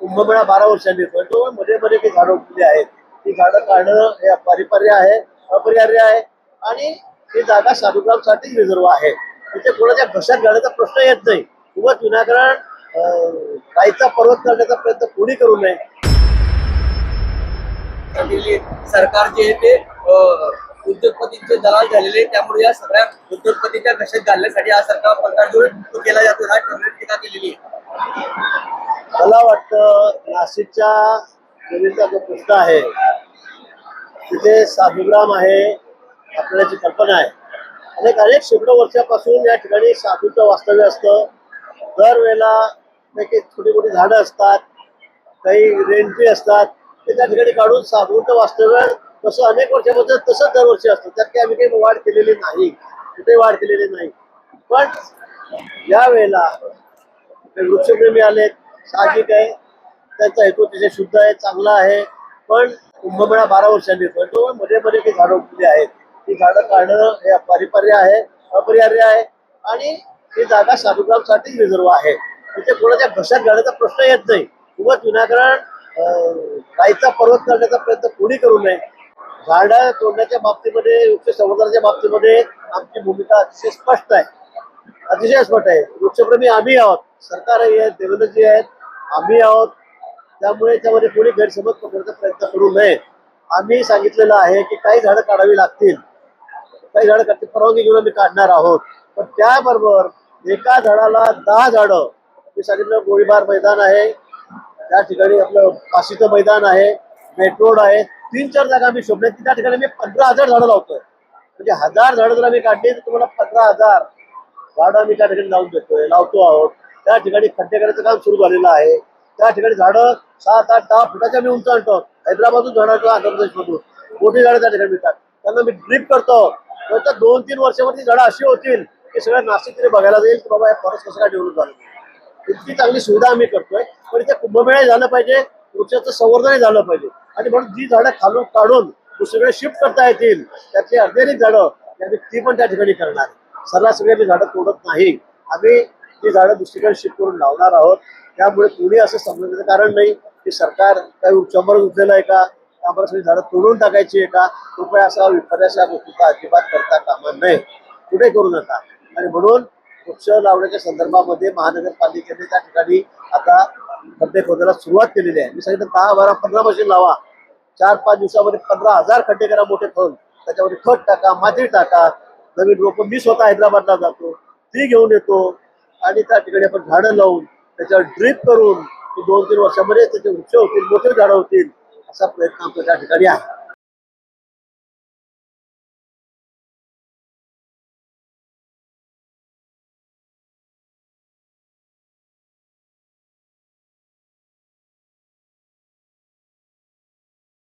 कुंभमेळा बारा वर्षांनी येतोय. तो मध्ये मध्ये काही झाडं उगली आहेत. ती झाडं काढणं हे अपरिपर्य आहे अपरिहार्य आहे. आणि ती जागा साधुग्रामसाठीच रिझर्व आहे. तिथे कोणाच्या घशात घालण्याचा प्रश्न येत नाही. उगाच विनाकारण अं, पर्वत करण्याचा प्रयत्न कोणी करू नये. सरकार जे आहे ते अं, उद्योगपतींचे दलाल झालेले त्यामुळे या सगळ्या उद्योगपतींच्या घशात घालण्यासाठी हा सरकार सरकार केला जातो. हा टीका केलेली आहे. मला वाटतं नाशिकच्या जमिनीचा जो प्रश्न आहे तिथे साधुग्राम आहे आपल्याची कल्पना आहे. अनेक अनेक शेकडो वर्षापासून या ठिकाणी साधूचं वास्तव्य असतं. दरवेळेला काही काही छोटी मोठी झाडं असतात काही रेंटी असतात. ते त्या ठिकाणी काढून साधूचं वास्तव्य तसं अनेक वर्षापासून तसंच दरवर्षी असतं. त्यात काही आम्ही काही वाढ केलेली नाही कुठे वाढ केलेली नाही. पण यावेळेला वृक्षप्रेमी आलेत साहजिक आहे. त्याचा हेतू तिथे शुद्ध आहे चांगला आहे. पण कुंभमेळा बारा वर्षांनी येतोय. तो मध्ये मध्ये काही झाडं उगली आहेत. ती झाडं काढणं हे अपरिपर्य आहे अपरिहार्य आहे. आणि ती जागा साधुग्रामसाठीच रिझर्व आहे. तिथे कोणाच्या घशात घालण्याचा प्रश्न येत नाही. उगाच विनाकारण काहीचा पर्वत करण्याचा प्रयत्न कोणी करू नये. झाडं तोडण्याच्या बाबतीमध्ये वृक्ष संवर्धनाच्या बाबतीमध्ये आमची भूमिका अतिशय स्पष्ट आहे. अतिशय स्पष्ट आहे. वृक्षप्रेमी आम्ही आहोत. सरकारही आहेत देवेंद्रजी आहेत आम्ही आहोत. त्यामुळे त्यामध्ये कोणी गैरसमज पकडण्याचा प्रयत्न करू नये. आम्ही सांगितलेलं आहे की काही झाडं काढावी लागतील. काही झाडं काढतील परवानगी घेऊन आम्ही काढणार आहोत. पण त्याबरोबर एका झाडाला दहा झाडं मी सांगितलं गोळीबार मैदान आहे. त्या ठिकाणी आपलं काशीचं मैदान आहे मेट्रोड आहे. तीन चार जागा आम्ही शोधल्या त्या ठिकाणी मी पंधरा हजार झाडं लावतोय. म्हणजे हजार झाडं जर आम्ही काढली तर तुम्हाला पंधरा हजार झाडं आम्ही त्या ठिकाणी लावून देतोय लावतो आहोत. त्या ठिकाणी खड्डे करायचं काम सुरू झालेलं आहे. त्या ठिकाणी झाडं सात आठ दहा फुटाच्या मी उंच आणतो. हैदराबादून झाडं आणतो आंध्र प्रदेशमधून. मोठी झाडं त्या ठिकाणी मिळतात. त्यांना मी ड्रिप करतो. नंतर दोन तीन वर्षामध्ये झाडं अशी होतील की सगळ्या नाशिक तरी बघायला जाईल की बाबा या फॉरेस्ट कसं काय डेव्हलप झालं. इतकी चांगली सुविधा आम्ही करतोय. पण इथे कुंभमेळा झालं पाहिजे वृक्षाचं संवर्धनही झालं पाहिजे. आणि म्हणून जी झाडं खालून काढून दुसरीकडे शिफ्ट करता येतील त्यातली अर्धेरी झाडं ती ती पण त्या ठिकाणी करणार. सर्व सगळी आम्ही झाडं तोडत नाही. आम्ही ती झाडं दुसरीकडे शिफ्ट करून लावणार आहोत. त्यामुळे कोणी असं समजण्याचं कारण नाही की सरकार काही उपचार उठलेलं आहे का? त्यामुळे सगळी झाडं तोडून टाकायची आहे का? कृपया असा विपर्याशा गोष्टीचा अजिबात करता कामा नये. कुठे करू नका. आणि म्हणून वृक्ष लावण्याच्या संदर्भामध्ये महानगरपालिकेने त्या ठिकाणी आता खड्डे खोदायला सुरुवात केलेली आहे. मी सांगितलं दहा बारा पंधरा मशीन लावा. चार पाच दिवसामध्ये पंधरा हजार खड्डे करा मोठे खोल. त्याच्यामध्ये खत टाका माती टाका. नवीन रोप मी स्वतः हैदराबादला जातो. ती घेऊन येतो. आणि त्या ठिकाणी आपण झाडं लावून त्याच्यावर ड्रीप करून दोन तीन वर्षामध्ये त्याचे वृक्ष होतील मोठे झाडं होतील असा प्रयत्न आमचा त्या ठिकाणी आहे.